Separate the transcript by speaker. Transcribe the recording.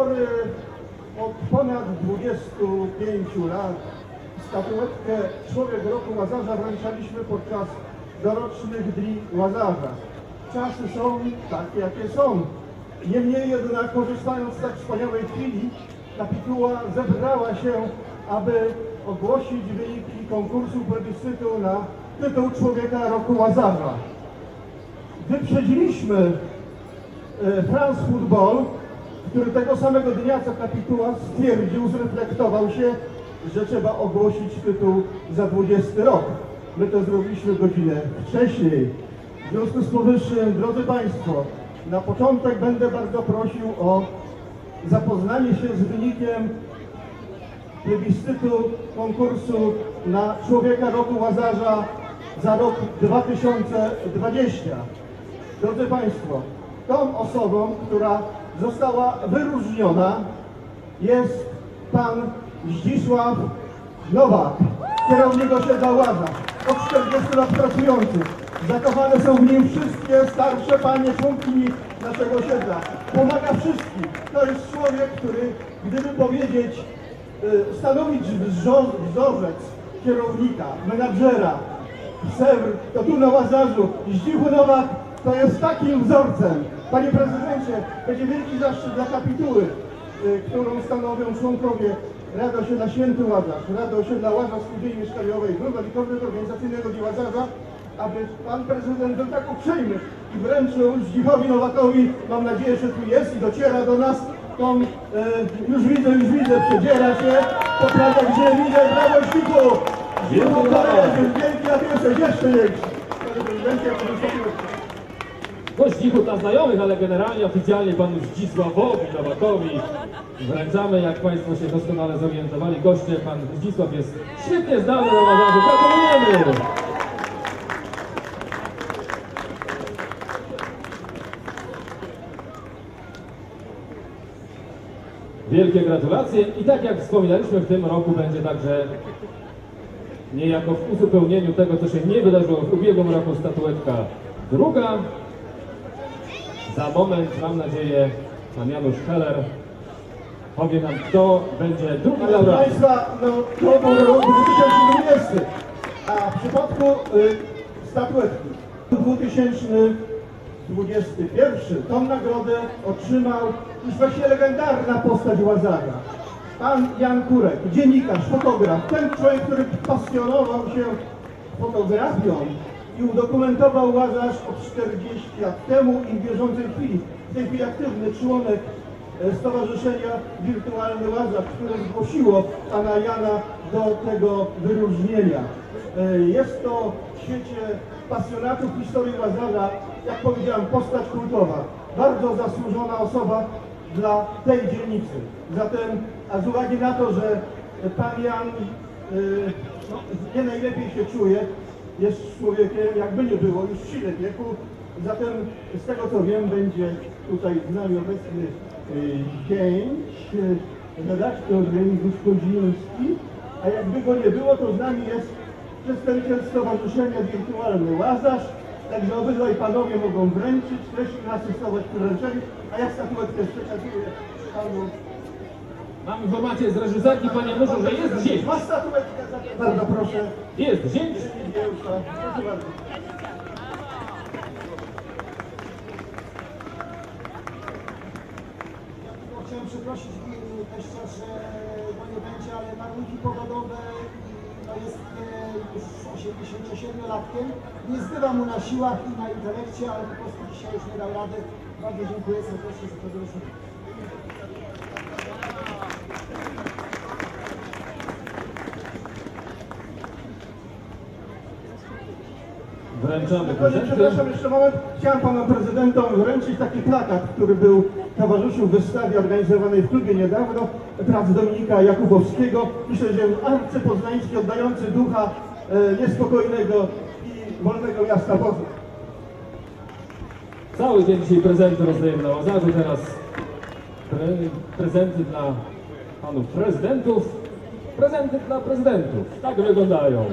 Speaker 1: od ponad 25 lat, statuetkę Człowiek Roku Łazarza wręczaliśmy podczas dorocznych Dni Łazarza. Czasy są takie, jakie są. Niemniej jednak, korzystając z tak wspaniałej chwili, kapituła zebrała się, aby ogłosić wyniki konkursu plebiscytu na tytuł Człowieka Roku Łazarza. Wyprzedziliśmy e, France Football, który tego samego dnia co kapituła stwierdził, zreflektował się, że trzeba ogłosić tytuł za 20 rok. My to zrobiliśmy godzinę wcześniej. W związku z powyższym, drodzy Państwo, na początek będę bardzo prosił o zapoznanie się z wynikiem plebiscytu konkursu na Człowieka Roku Łazarza za rok 2020. Drodzy Państwo, tą osobą, która została wyróżniona jest Pan Zdzisław Nowak, kierownik osiedla Łazarz, od 40 lat pracujący. Zakochane są w nim wszystkie starsze panie członkini naszego osiedla. Pomaga wszystkim. To jest człowiek, który, gdyby powiedzieć, y, stanowić wzor- wzorzec kierownika, menadżera, Sewr, to tu na Łazarzu, Zdzichu Nowak to jest takim wzorcem. Panie prezydencie, będzie wielki zaszczyt dla kapituły, y, którą stanowią członkowie Rady Osiedla Święty Łazarz, Rady Osiedla Łazarz Spółdzielni Mieszkaniowej, Grupa Komitetu Organizacyjnego Dni Łazarza, aby pan prezydent był tak uprzejmy i wręczył Zdzichowi Nowakowi, mam nadzieję, że tu jest i dociera do nas, tą, e, już widzę, już widzę, przedziera się, poprawia gdzie widzę, brawo Zdzichu! Zdzichu, wielki, a wiesz, jeszcze większy. Panie prezydencie,
Speaker 2: Zdzichu dla znajomych, ale generalnie oficjalnie panu Zdzisławowi Nowakowi wręczamy, jak państwo się doskonale zorientowali. Goście, pan Zdzisław jest świetnie znany na Łazarzu. Gratulujemy! Wielkie gratulacje i tak jak wspominaliśmy w tym roku będzie także niejako w uzupełnieniu tego, co się nie wydarzyło w ubiegłym roku statuetka druga. Za moment, mam nadzieję, pan Janusz Heller powie nam, kto będzie drugi
Speaker 1: Proszę. Państwa, no to był rok 2020, a w przypadku y, statuetki 2021 tą nagrodę otrzymał już właśnie legendarna postać Łazarza. Pan Jan Kurek, dziennikarz, fotograf, ten człowiek, który pasjonował się fotografią i udokumentował Łazarz od 40 lat temu i w bieżącej chwili. W tej chwili aktywny członek e, Stowarzyszenia Wirtualny Łazarz, które zgłosiło pana Jana do tego wyróżnienia. E, Jest to w świecie pasjonatów historii Łazarza, jak powiedziałem, postać kultowa. Bardzo zasłużona osoba dla tej dzielnicy. Zatem, a z uwagi na to, że pan Jan e, no, nie najlepiej się czuje, jest człowiekiem, jakby nie było, już w sile wieku. Zatem z tego co wiem, będzie tutaj z nami obecny y, y, redaktor Remigiusz Kozielski, a jakby go nie było, to z nami jest przedstawiciel Stowarzyszenia Wirtualny Łazarz. Także obydwaj panowie mogą wręczyć, też asystować przy wręczeniu, a ja statuetkę przekazuję panu.
Speaker 2: Mam informację z reżyserki, panie Januszu, że jest zięć.
Speaker 1: Ma statuetkę, zatem bardzo proszę.
Speaker 2: Jest zięć.
Speaker 1: Proszę bardzo.
Speaker 3: Chciałem przeprosić teścia, że no nie będzie, ale warunki pogodowe i no jest e, już 87-latkiem. Nie zbywa mu na siłach i na intelekcie, ale po prostu dzisiaj już nie dał rady. Bardzo dziękuję serdecznie za to wyróżnienie.
Speaker 2: Wręczamy prezenty.
Speaker 1: przepraszam, jeszcze moment. Chciałem panom prezydentom wręczyć taki plakat, który był towarzyszył wystawie organizowanej w klubie niedawno, prac Dominika Jakubowskiego. Myślę, że arcypoznański, oddający ducha e, niespokojnego i wolnego miasta Poznań.
Speaker 2: Cały dzień dzisiaj prezenty rozdajemy na Łazarzu. Teraz pre prezenty dla panów prezydentów. Prezenty dla prezydentów. Tak wyglądają.